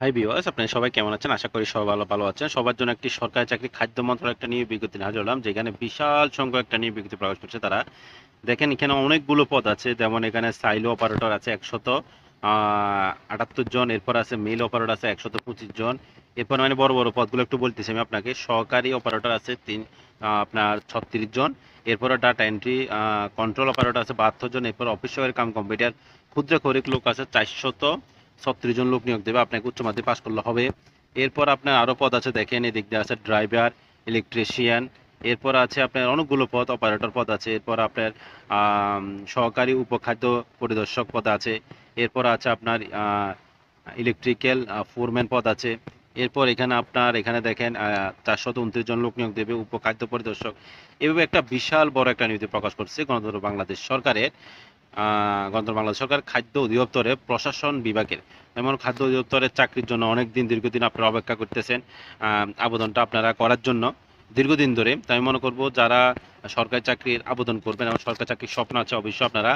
Hi viewers আপনারা সবাই কেমন আছেন? আশা করি সবাই ভালো ভালো আছেন। সবার জন্য একটি সরকারি চাকরি খাদ্য মন্ত্রণালয় একটা নিয়ে বিজ্ঞপ্তি হাজির হলাম, যেখানে বিশাল সংখ্যক একটা নিয়ে বিজ্ঞপ্তি প্রকাশ করছে তারা। দেখেন, এখানে অনেকগুলো পদ আছে, যেমন এখানে সাইলো অপারেটর আছে একশত আটাত্তর জন, এরপর আছে মেল অপারেটর আছে একশত পঁচিশ জন। এরপর মানে বড় বড় পদগুলো একটু বলতেছি আমি আপনাকে। সহকারী অপারেটর আছে তিন আপনার ছত্রিশ জন। এরপর ডাটা এন্ট্রি কন্ট্রোল অপারেটর আছে বাহাত্তর জন। এরপর অফিস কাম কম্পিউটার ক্ষুদ্র খরিক লোক আছে চারশত। ছত্রিশ জন লোক নিয়োগ দেবে, আপনাকে উচ্চ মাধ্যমিক পাস করলে হবে। এরপর আপনার আরও পদ আছে, দেখেন এদিক দিয়ে আছে ড্রাইভার, ইলেকট্রিশিয়ান, এরপর আছে আপনার অনেকগুলো পদ, অপারেটর পদ আছে, এরপর আপনার সহকারী উপখাদ্য পরিদর্শক পদ আছে, এরপর আছে আপনার ইলেকট্রিক্যাল ফোরম্যান পদ আছে, এরপর এখানে আপনার, এখানে দেখেন চারশত উনত্রিশ জন লোক নিয়োগ দেবে উপখাদ্য পরিদর্শক। এভাবে একটা বিশাল বড় একটা নীতি প্রকাশ করছে গণতন্ত্র বাংলাদেশ সরকারের। গণতন্ত্র বাংলাদেশ সরকার খাদ্য অধিদপ্তরের প্রশাসন বিভাগের যেমন খাদ্য অধিদপ্তরের চাকরির জন্য অনেক দিন দীর্ঘদিন আপনারা অপেক্ষা করতেছেন আবেদনটা আপনারা করার জন্য। দীর্ঘদিন ধরে তাই মনে করব যারা সরকারি চাকরির আবেদন করবেন এবং সরকারি চাকরির স্বপ্ন আছে, অবশ্যই আপনারা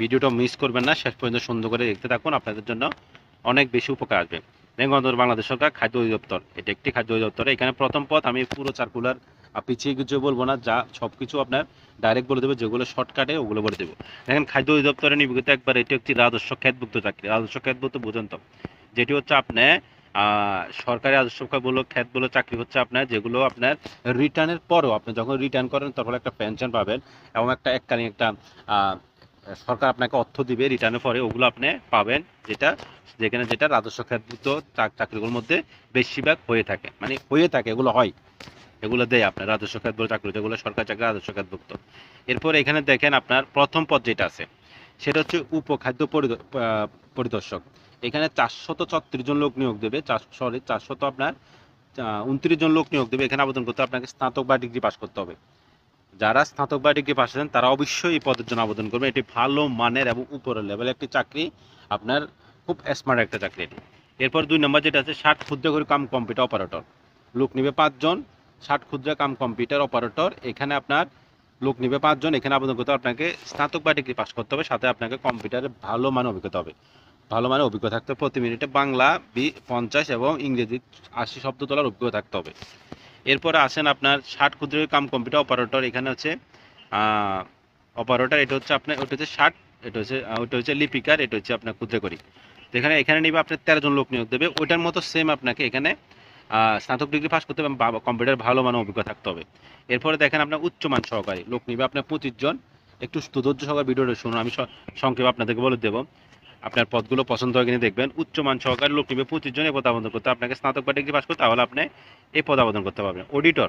ভিডিওটা মিস করবেন না, শেষ পর্যন্ত সুন্দর করে দেখতে থাকুন, আপনাদের জন্য অনেক বেশি উপকার আসবে। গণতন্ত্র বাংলাদেশ সরকার খাদ্য অধিদপ্তর, এটি একটি খাদ্য অধিদপ্তর। এখানে প্রথম পথ আমি পুরো সার্কুলার পিছিয়ে কিছু বলব না যা সব কিছু আপনার ডাইরেক্ট বলে দেবো যেগুলো শর্টকাটে ওগুলো বলে দেবো। দেখেন খাদ্য অধিদপ্তরে নিবেদিত একবার এটি একটি রাজস্ব খ্যাতভুক্ত চাকরি। রাজস্ব খ্যাতভুক্ত বুঝেন তো। যেটি হচ্ছে আপনি আহ, সরকারি রাজস্ব বলো খ্যাত বলো চাকরি হচ্ছে আপনার যেগুলো আপনার রিটার্নের পরও আপনি যখন রিটার্ন করেন তখন একটা পেনশন পাবেন এবং একটা এককালীন একটা সরকার আপনাকে অর্থ দিবে রিটার্নের পরে ওগুলো আপনি পাবেন যেটা যেখানে যেটা রাজস্ব খ্যাতভুক্ত চাকরিগুলোর মধ্যে বেশিরভাগ হয়ে থাকে। মানে হয়ে থাকে এগুলো হয়। এগুলো দেয় আপনার রাজস্ব খাত বলে, চাকরি যেগুলো সরকারি চাকরি, রাজস্ব খাতভুক্ত এরপর এখানে দেখেন আপনার প্রথম পদ যেটা আছে, সেটা হচ্ছে উপখাদ্য পরিদর্শক। এখানে চারশত ছত্রিশ জন লোক নিয়োগ দেবে সরি চারশত আপনার উনত্রিশ জন লোক নিয়োগ দেবে, এখানে আবেদন করতে আপনাকে স্নাতক বা ডিগ্রি পাস করতে হবে। যারা স্নাতক বা ডিগ্রি পাস আছেন, তারা অবশ্যই এই পদের জন্য আবেদন করবে এটি ভালো মানের এবং উপরের লেভেলের একটি চাকরি, আপনার খুব স্মার্ট একটা চাকরি এটি। এরপর দুই নম্বর যেটা আছে, ষাট ক্ষুদ্র করে কাম কম্পিউটার অপারেটর। লোক নিবে পাঁচজন ষাট ক্ষুদ্র কাম কম্পিউটার অপারেটর। এখানে আপনার লোক নিবে পাঁচজন, এখানে আবেদন করতে আপনাকে স্নাতক বা ডিগ্রি পাস করতে হবে, সাথে আপনাকে কম্পিউটারে ভালো মানের অভিজ্ঞতা হবে। ভালো মানের অভিজ্ঞতা থাকতে প্রতি মিনিটে বাংলা, বি, পঞ্চাশ এবং ইংরেজি আশি শব্দ তোলার অভিজ্ঞতা থাকতে হবে। এরপরে আসেন আপনার ষাট ক্ষুদ্র কাম কম্পিউটার অপারেটর, এখানে হচ্ছে অপারেটর, এটা হচ্ছে আপনার, ওটা হচ্ছে ষাট, এটা হচ্ছে ওটা হচ্ছে লিপিকার, এটা হচ্ছে আপনার ক্ষুদ্র করি। এখানে এখানে নিবে আপনার তেরো জন লোক নিয়োগ দেবে, ওইটার মতো সেম আপনাকে এখানে স্নাতক ডিগ্রি পাস করতে হবে কম্পিউটার ভালো মানের অভিজ্ঞতা থাকতে হবে। এরপরে দেখেন আপনার উচ্চমান সহকারী, লোক নিবে আপনার পঁচিশ জন। একটু ধৈর্য সহকারে ভিডিওটা শুনুন, আমি সংক্ষেপে আপনাদেরকে বলে দেবো। আপনার পদগুলো পছন্দ হয় কিনা দেখবেন। উচ্চমান সহকারী, লোক নিবে পঁচিশ জন এই পদ আবেদন করতে আপনাকে স্নাতক বা ডিগ্রি পাস করতে তাহলে আপনি এই পদ আবেদন করতে পারবেন। অডিটর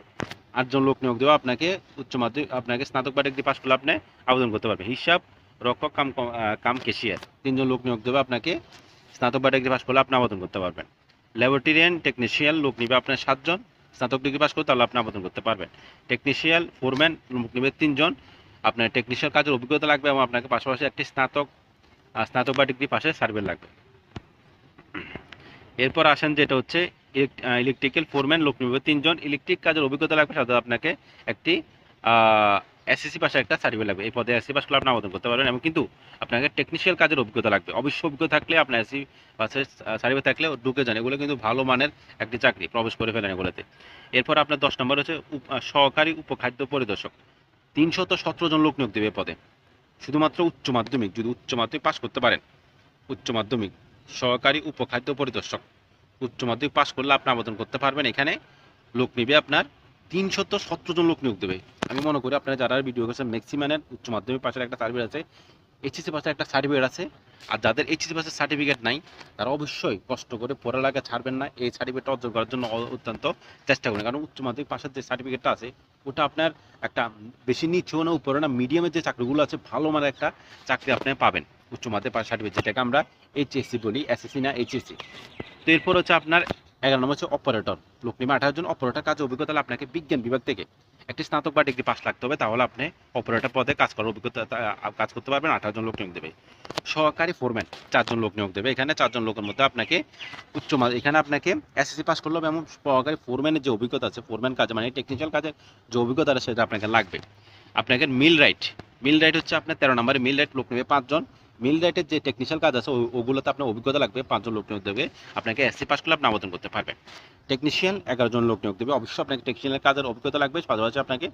আটজন লোক নিয়োগ দেবো আপনাকে উচ্চ মাধ্যমিক আপনাকে স্নাতক বা ডিগ্রি পাস করলে আপনি আবেদন করতে পারবেন। হিসাব, রক্ষক, কাম কাম কেশিয়ার তিনজন লোক নিয়োগ দেবে আপনাকে স্নাতক বা ডিগ্রি পাস করলে আপনি আবেদন করতে পারবেন। ল্যাবরেটরিয়ান টেকনিশিয়াল লোক নিবে আপনার সাতজন, স্নাতক ডিগ্রি পাস করে তাহলে আপনি আবেদন করতে পারবেন। টেকনিশিয়াল ফোরম্যান লোক নিবে তিনজন, আপনার টেকনিশিয়াল কাজের অভিজ্ঞতা লাগবে এবং আপনাকে পাশাপাশি একটি স্নাতক স্নাতক বা ডিগ্রি পাশে সার্ভে লাগবে। এরপর আসেন যেটা হচ্ছে ইলেকট্রিক্যাল ফোরম্যান লোক নিবে তিনজন ইলেকট্রিক কাজের অভিজ্ঞতা লাগবে, সাথে আপনাকে একটি এসএসসি পাশে একটা সার্টিফিকেট লাগবে। এই পদে এসসি পাস করলে আপনি আবেদন করতে পারবেন এবং কিন্তু আপনাকে টেকনিশিয়াল কাজের অভিজ্ঞতা লাগবে। অবশ্যই অভিজ্ঞতা থাকলে আপনার এসসি পাশে সার্টিফিকেট থাকলে ঢুকে যান। এগুলো কিন্তু ভালো মানের একটি চাকরি, প্রবেশ করে ফেলেন এগুলোতে। এরপর আপনার দশ নম্বর হচ্ছে সহকারী উপখাদ্য পরিদর্শক। তিনশত সতেরো জন লোক নিয়োগ দেবে পদে। শুধুমাত্র উচ্চ মাধ্যমিক, যদি উচ্চ মাধ্যমিক পাস করতে পারেন। উচ্চ মাধ্যমিক, সহকারী উপখাদ্য পরিদর্শক। উচ্চ মাধ্যমিক পাস করলে আপনি আবেদন করতে পারবেন। এখানে লোক নিবে আপনার তিনশত সতেরো জন লোক নিয়োগ দেবে। আমি মনে করি আপনারা যারা ভিডিও করছেন ম্যাক্সিমানের উচ্চ মাধ্যমিক পাশের একটা সার্টিফিকেট আছে এইচএসসি পাশের একটা সার্টিফিকেট আছে, আর যাদের এইচএসসি পাশের সার্টিফিকেট নাই, তারা অবশ্যই কষ্ট করে পড়ালেখা ছাড়বেন না। এই সার্টিফিকেটটা অর্জন করার জন্য অত্যন্ত চেষ্টা করুন। কারণ উচ্চ মাধ্যমিক পাশের যে সার্টিফিকেটটা আছে, ওটা আপনার একটা বেশি নিচেও না উপরে না মিডিয়ামের যে চাকরিগুলো আছে, ভালো মানের একটা চাকরি আপনি পাবেন। উচ্চ মাধ্যমিক পাশ সার্টিফিকেট যেটাকে আমরা এইচএসসি বলি এসএসসি না এইচএসসি তো এরপর হচ্ছে আপনার এগারো নম্বর হচ্ছে অপারেটর লোক নিবে আঠারো জন অপারেটর কাজে অভিজ্ঞতা আপনাকে বিজ্ঞান বিভাগ থেকে একটি স্নাতক বা ডিগ্রি পাস লাগতে হবে, তাহলে আপনি অপারেটর পদে কাজ করার অভিজ্ঞতা কাজ করতে পারবেন, আঠারো জন লোক নিয়োগ দেবে। সহকারী ফোরম্যান চারজন লোক নিয়োগ দেবে। এখানে চারজন লোকের মধ্যে আপনাকে উচ্চ এখানে আপনাকে এসএসসি পাস করলে হবে এবং সহকারী ফোরম্যানের যে অভিজ্ঞতা আছে ফোরম্যান কাজে মানে টেকনিক্যাল কাজের যে অভিজ্ঞতা সেটা আপনাকে লাগবে। আপনাকে মিল রাইট মিল রাইট হচ্ছে আপনার তেরো নম্বরে মিল রাইট লোক নেবে পাঁচজন। মিল রাইটের যে টেকনিশিয়াল কাজ আছে ওগুলোতে আপনার অভিজ্ঞতা লাগবে, পাঁচজন লোক নিয়োগ দেবে, আপনাকে এসসি পাস করলে আপনি আবেদন করতে পারবেন। টেকনিশিয়ান এগারো জন লোক নিয়োগ দেবে, অবশ্যই আপনাকে টেকনিশিয়ানের কাজের অভিজ্ঞতা লাগবে, পাশাপাশি আপনাকে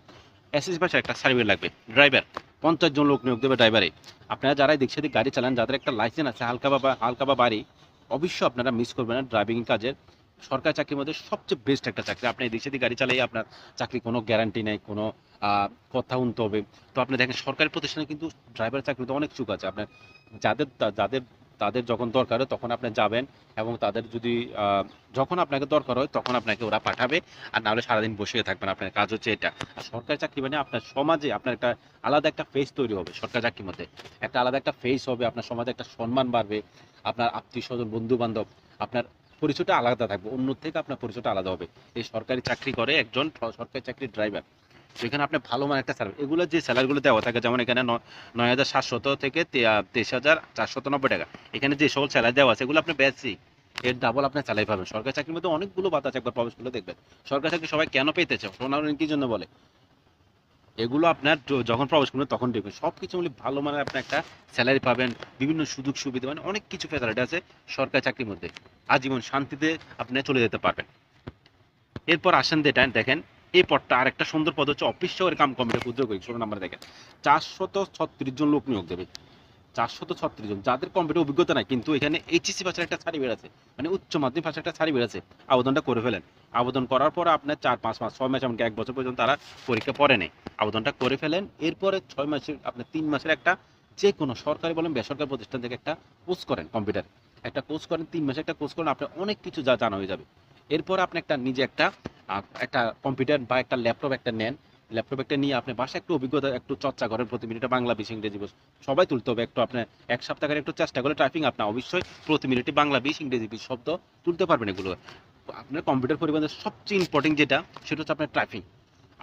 এসএসসি পাশে একটা সার্টিফিকেট লাগবে ড্রাইভার পঞ্চাশ জন লোক নিয়োগ দেবে ড্রাইভারে আপনারা যারা দেখছে গাড়ি চালান, যাদের একটা লাইসেন্স আছে, হালকা বা হালকা বা বাড়ি, অবশ্যই আপনারা মিস করবেন না ড্রাইভিং কাজের। সরকারি চাকরির মধ্যে সবচেয়ে বেস্ট একটা চাকরি। আপনি এদিক সেদিক গাড়ি চালাই আপনার চাকরি কোনো গ্যারান্টি নেই, কোনো কথা উনতে হবে, তো আপনি দেখেন সরকারি প্রতিষ্ঠানে কিন্তু ড্রাইভার চাকরিতে অনেক সুখ আছে। আপনার যাদের যাদের, তাদের যখন দরকার হয় তখন আপনি যাবেন এবং তাদের যদি যখন আপনাকে দরকার হয় তখন আপনাকে ওরা পাঠাবে আর নাহলে সারাদিন বসে থাকবেন। আপনার কাজ হচ্ছে এটা। আর সরকারি চাকরি মানে আপনার সমাজে আপনার একটা আলাদা একটা ফেস তৈরি হবে সরকারি চাকরির মধ্যে। একটা আলাদা একটা ফেস হবে, আপনার সমাজে একটা সম্মান বাড়বে, আপনার আত্মীয় স্বজন বন্ধু বান্ধব আপনার পরিচয়টা আলাদা থাকবে। অন্য থেকে আপনার পরিচয়টা আলাদা হবে। এই সরকারি চাকরি করে একজন সরকারি চাকরির ড্রাইভার সেখানে আপনি ভালো মানে একটা স্যালারি এগুলো যে স্যালারিগুলো দেওয়া থাকে, যেমন এখানে নয় হাজার সাতশত থেকে তেইশ হাজার চারশত নব্বই টাকা। এখানে যে সকল স্যালারি দেওয়া আছে, এগুলো আপনি বেশি এর ডাবল আপনি চালাই পাবেন। সরকারি চাকরির মধ্যে অনেকগুলো বাতাস একবার প্রবেশ করলে দেখবেন। সরকারি চাকরি সবাই কেন পেতেছে? সোনার কি জন্য বলে? এগুলো আপনার যখন প্রবেশ করবেন তখন দেখবেন সব কিছু মিলে ভালো মানের আপনি একটা স্যালারি পাবেন, বিভিন্ন সুযোগ সুবিধা মানে অনেক কিছু ফেসিলিটি আছে সরকারি চাকরির মধ্যে। আজীবন শান্তিতে আপনি চলে যেতে পারবেন। এরপর আসেন যেটা দেখেন, এই পদটা আরেকটা সুন্দর পদ হচ্ছে অফিস শহরের কাম কমিটি ক্ষুদ্র করি ষোলো নাম্বার দেখেন, চারশত ছত্রিশ জন লোক নিয়োগ দেবে। চারশত ছত্রিশ জন। যাদের কম্পিউটার অভিজ্ঞতা নাই, কিন্তু এখানে এইচএসি পাশের একটা সার্টিফিকেট আছে মানে উচ্চ মাধ্যমিক পাশের একটা সার্টিফিকেট আছে আবেদনটা করে ফেলেন। আবেদন করার পর আপনার চার, পাঁচ মাস, ছয় মাস এমনকি এক বছর পর্যন্ত তারা পরীক্ষা পড়ে নেই। আবেদনটা করে ফেলেন। এরপরে ছয় মাসের, আপনার তিন মাসের একটা যে কোনো সরকারি বলেন বেসরকারি প্রতিষ্ঠান থেকে একটা কোর্স করেন কম্পিউটার একটা কোর্স করেন, তিন মাসে একটা কোর্স করেন আপনার অনেক কিছু যা জানা হয়ে যাবে। এরপর আপনি একটা নিজে একটা একটা কম্পিউটার বা একটা ল্যাপটপ একটা নেন। ল্যাপটপ একটা নিয়ে আপনি বাসায় একটু অভিজ্ঞতা, একটু চর্চা করেন প্রতি মিনিটে বাংলা বিশ ইংরেজি বিশ সবাই তুলতে হবে একটু আপনি এক সপ্তাহ একটু চেষ্টা করে টাইপিং আপনি অবশ্যই প্রতি মিনিটে বাংলা বিশ ইংরেজি বিশ শব্দ তুলতে পারবেন এগুলো। আপনার কম্পিউটার পরিমাণের সবচেয়ে ইম্পর্টেন্ট যেটা, সেটা হচ্ছে আপনার টাইপিং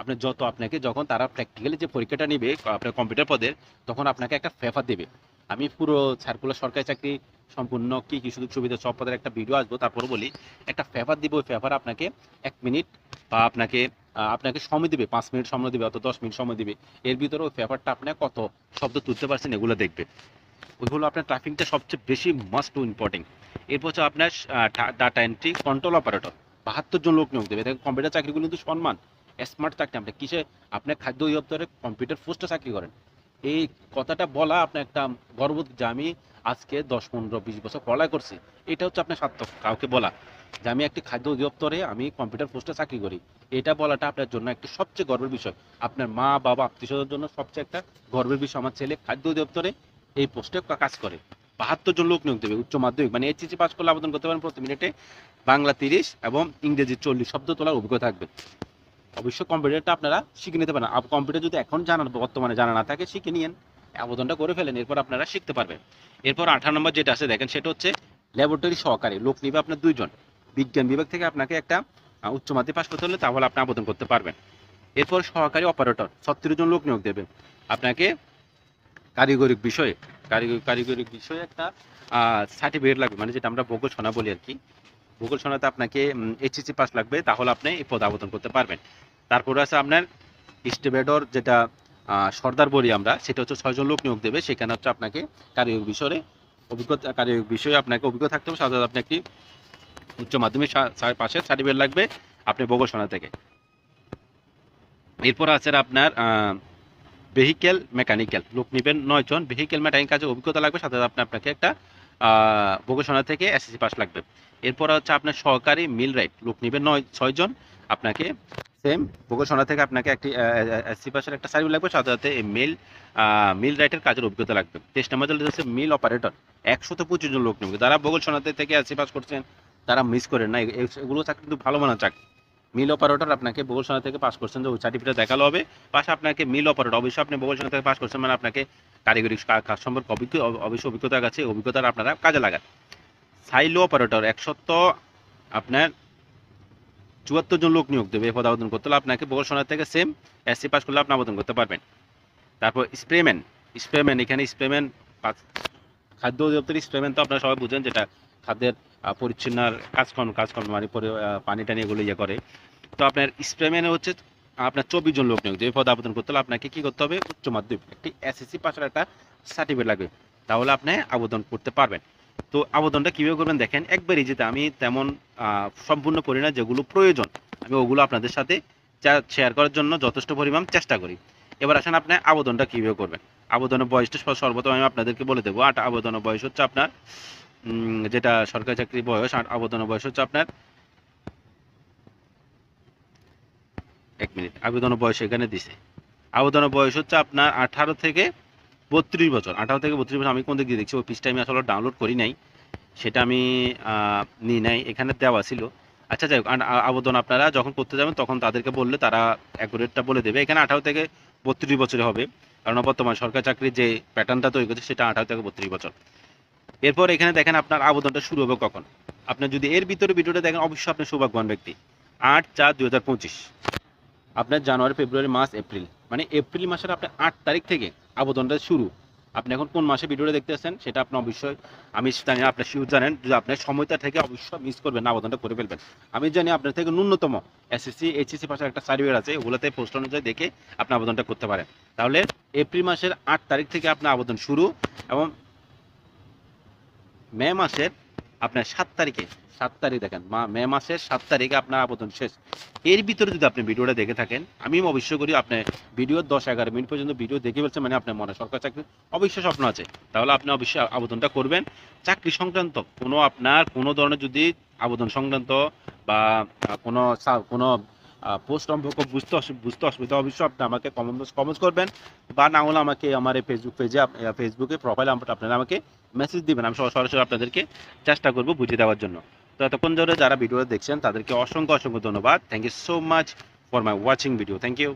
আপনার যত আপনাকে, যখন তারা প্র্যাকটিক্যালি যে পরীক্ষাটা নেবে, আপনার কম্পিউটার পদের, তখন আপনাকে একটা ফেফার দেবে। আমি পুরো সার্কুলার সরকারি চাকরি সম্পূর্ণ কি কি সুযোগ সুবিধা সব পদের একটা ভিডিও আসব, তারপরে বলি, একটা ফেফার দিব, ওই ফেফার আপনাকে এক মিনিট বা আপনাকে আপনাকে সময় দিবে, পাঁচ মিনিট সময় দিবে অত দশ মিনিট সময় দিবে। এর ভিতরে ওই পেপারটা আপনি কত শব্দ তুলতে পারছেন এগুলো দেখবে। ওই হলো আপনার ট্রাফিকটা সবচেয়ে বেশি মাস্ট টু ইম্পর্টেন্ট এরপর হচ্ছে আপনার ডাটা এন্ট্রি কন্ট্রোল অপারেটর বাহাত্তর জন লোক নিয়োগ দেবে। দেখেন কম্পিউটার চাকরিগুলো কিন্তু সম্মান স্মার্ট চাকরি আপনি কিসে? আপনার খাদ্য অধিদপ্তরে কম্পিউটার পোস্টে চাকরি করেন। এই কথাটা বলা আপনার একটা গর্ব যে আমি আজকে দশ, পনেরো, বিশ বছর পড়ালেখা করছি। এটা হচ্ছে আপনার সার্থক, কাউকে বলা। যে আমি একটি খাদ্য অধিদপ্তরে আমি কম্পিউটার পোস্টে চাকরি করি। এটা বলাটা আপনার জন্য একটি সবচেয়ে গর্বের বিষয়। আপনার মা, বাবা, আত্মীয়স্বজনের জন্য সবচেয়ে একটা গর্বের বিষয়। আমার ছেলে খাদ্য অধিদপ্তরে এই পোস্টে কাজ করে। বাহাত্তর জন লোক নিয়োগ দেবে, উচ্চ মাধ্যমিক। মানে এইচএসসি পাস করলে আবেদন করতে পারেন প্রতি মিনিটে বাংলা তিরিশ এবং ইংরেজি চল্লিশ। শব্দ তোলার অভিজ্ঞতা থাকবে। অবশ্য কম্পিউটারটা আপনারা শিখে নিতে পারেন। কম্পিউটার যদি এখন জানা বর্তমানে জানা না থাকে, শিখে নিয়েন। আবেদনটা করে ফেলেন, এরপর আপনারা শিখতে পারবেন। এরপর আঠারো নম্বর যেটা আছে, দেখেন সেটা হচ্ছে ল্যাবরেটরি সহকারী। লোক নিবে আপনার দুইজন। বিজ্ঞান বিভাগ থেকে আপনাকে একটা উচ্চ মাধ্যমিক পাশ করতে হলে তাহলে আপনি আবেদন করতে পারবেন। এরপর সহকারী অপারেটর ছত্রিশ জন লোক নিয়োগ দেবে। আপনাকে কারিগরিক বিষয়ে, কারিগরি, কারিগরিক বিষয়ে একটা সার্টিফিকেট লাগবে মানে যেটা আমরা ভূগোল সোনা বলি আর কি। ভূগোল সোনাতে আপনাকে এইচএসসি পাস লাগবে, তাহলে আপনি এই পদ আবেদন করতে পারবেন। তারপরে আছে আপনার স্টেবেডর যেটা সর্দার বলি আমরা, সেটা হচ্ছে ছয়জন লোক নিয়োগ দেবে। সেখানে হচ্ছে আপনাকে কারিগরিক বিষয়ে, অভিজ্ঞতা, কারিগরিক বিষয়ে আপনাকে অভিজ্ঞতা থাকতে হবে। সাধারণত আপনি একটি উচ্চ মাধ্যমিক পাশে, সার্টিফিকেট লাগবে আপনি ভূগোল সোনা থেকে। এরপর আছে আপনার ভেহিকেল মেকানিক্যাল লোক নেবেন নয় জন ভেহিকেল মেকানিক কাজে অভিজ্ঞতা লাগবে, সাথে সাথে আপনি আপনাকে একটা ভোগসোনা থেকে এসএসসি পাস লাগবে। এরপর হচ্ছে আপনার সহকারী মিল রাইট লোক নেবেন নয় ছয়জন আপনাকে সেম ভোগসোনা থেকে আপনাকে একটি এসসি পাসের একটা সার্ভিস লাগবে, সাথে সাথে এই মিল মিল রাইটের কাজের অভিজ্ঞতা লাগবে। তেইশ নম্বর হচ্ছে মিল অপারেটর একশত পঁচিশ জন লোক নেবে। যারা ভোগসোনাতে থেকে এসসি পাস করছেন তারা মিস করেন না। এগুলো চাকরি কিন্তু ভালো মানের চাকরি। মিল অপারেটর আপনাকে ভূগোলসোনা থেকে পাস করছেন যে ওই সার্টিফিকেট দেখাল হবে। পাশে আপনাকে মিল অপারেটর অবশ্যই আপনি ভূগোলসোনা থেকে পাস করছেন মানে আপনাকে কারিগরি কাজ সম্পর্কে অভিজ্ঞ অবশ্যই অভিজ্ঞতা আছে অভিজ্ঞতার আপনারা কাজে লাগান। সাইলো অপারেটর একশত আপনার চুয়াত্তর জন লোক নিয়োগ দেবে পদ আবেদন করতে হলে আপনাকে ভূগোলসোনা থেকে সেম এসসি পাস করলে আপনি আবেদন করতে পারবেন। তারপর স্প্রেম্যান স্প্রেম্যান এখানে স্প্রেম্যান খাদ্য অধিদপ্তর স্প্রেম্যান তো আপনারা সবাই বুঝেন, যেটা খাদ্যের পরিচ্ছন্নার কাজকর্ম কাজকর্ম মানে পানি টানি এগুলো ইয়ে করে। তো আপনার স্প্রেম্যানে হচ্ছে আপনার চব্বিশ জন লোক নিয়োগ। যে পদ আবেদন করতে হলে আপনাকে কী করতে হবে? উচ্চ মাধ্যমিক, একটি এসএসসি পাশের একটা সার্টিফিকেট লাগবে। তাহলে আপনি আবেদন করতে পারবেন। তো আবেদনটা কীভাবে করবেন দেখেন, একবারই ইজিতে আমি তেমন সম্পূর্ণ করি না, যেগুলো প্রয়োজন, আমি ওগুলো আপনাদের সাথে শেয়ার করার জন্য যথেষ্ট পরিমাণ চেষ্টা করি। এবার আসেন আপনি আবেদনটা কীভাবে করবেন? আবেদনের বয়সটা সর্বপ্রথম আমি আপনাদেরকে বলে দেবো। আট, আবেদনের বয়স হচ্ছে আপনার যেটা সরকারি চাকরির বয়স আবেদনের বয়স হচ্ছে আপনার এক মিনিট, আবেদনের বয়স এখানে দিছে। আবেদনের বয়স হচ্ছে আপনার আঠারো থেকে বত্রিশ বছর। আঠারো থেকে বত্রিশ বছর আমি কোন দিক দিয়ে দেখছি? ওই পিসটা আমি আসলে ডাউনলোড করি নাই। সেটা আমি নিই নাই। এখানে দেওয়া ছিল। আচ্ছা যাই হোক আবেদন আপনারা যখন করতে যাবেন, তখন তাদেরকে বললে তারা অ্যাকুরেটটা বলে দেবে। এখানে আঠারো থেকে বত্রিশ বছরে হবে। কারণ বর্তমান সরকারি চাকরির যে প্যাটার্নটা তৈরি করছে, সেটা আঠারো থেকে বত্রিশ বছর। এরপর এখানে দেখেন আপনার আবেদনটা শুরু হবে কখন। আপনি যদি এর ভিতরে ভিডিওটা দেখেন অবশ্যই আপনি সৌভাগ্যবান ব্যক্তি। আট চার দু হাজার পঁচিশ। আপনার জানুয়ারি ফেব্রুয়ারি মাস এপ্রিল। মানে এপ্রিল মাসের আপনার আট তারিখ থেকে আবেদনটা শুরু। আপনি এখন কোন মাসে ভিডিওটা দেখতেছেন সেটা আপনি অবশ্যই আমি জানি না, আপনি শিওর জানেন যদি আপনার সময়টা থেকে অবশ্যই মিস করবেন আবেদনটা করে ফেলবেন। আমি জানি আপনার থেকে ন্যূনতম এসএসসি এইচএসসি পাশের একটা সার্টিফিকেট আছে ওগুলোতে পোস্ট অনুযায়ী দেখে আপনি আবেদনটা করতে পারেন। তাহলে এপ্রিল মাসের আট তারিখ থেকে আপনার আবেদন শুরু এবং মে মাসের আপনার সাত তারিখে, সাত তারিখ দেখেন, মা, মে মাসের সাত তারিখে আপনার আবেদন শেষ। এর ভিতরে যদি আপনি ভিডিওটা দেখে থাকেন, আমি অবশ্যই করি আপনি ভিডিও দশ এগারো মিনিট পর্যন্ত ভিডিও দেখে ফেলছেন মানে আপনার মনে সরকার চাকরি অবশ্যই স্বপ্ন আছে। তাহলে আপনি অবশ্যই আবেদনটা করবেন। চাকরি সংক্রান্ত কোনো আপনার কোনো ধরনের যদি আবেদন সংক্রান্ত বা কোনো কোনো পোস্ট সম্পর্ক বুঝতে বুঝতে অসুবিধা অবশ্যই আপনি আমাকে কমেন্ট কমেন্টস করবেন বা না হলে আমাকে আমার এই ফেসবুক পেজে ফেসবুকে প্রোফাইলে আপনারা আমাকে মেসেজ দিবেন। আমি সরাসরি আপনাদেরকে চেষ্টা করব বুঝিয়ে দেওয়ার জন্য। তো এতক্ষণ ধরে যারা ভিডিও দেখছেন, তাদেরকে অসংখ্য অসংখ্য ধন্যবাদ। Thank you so much for my watching video thank you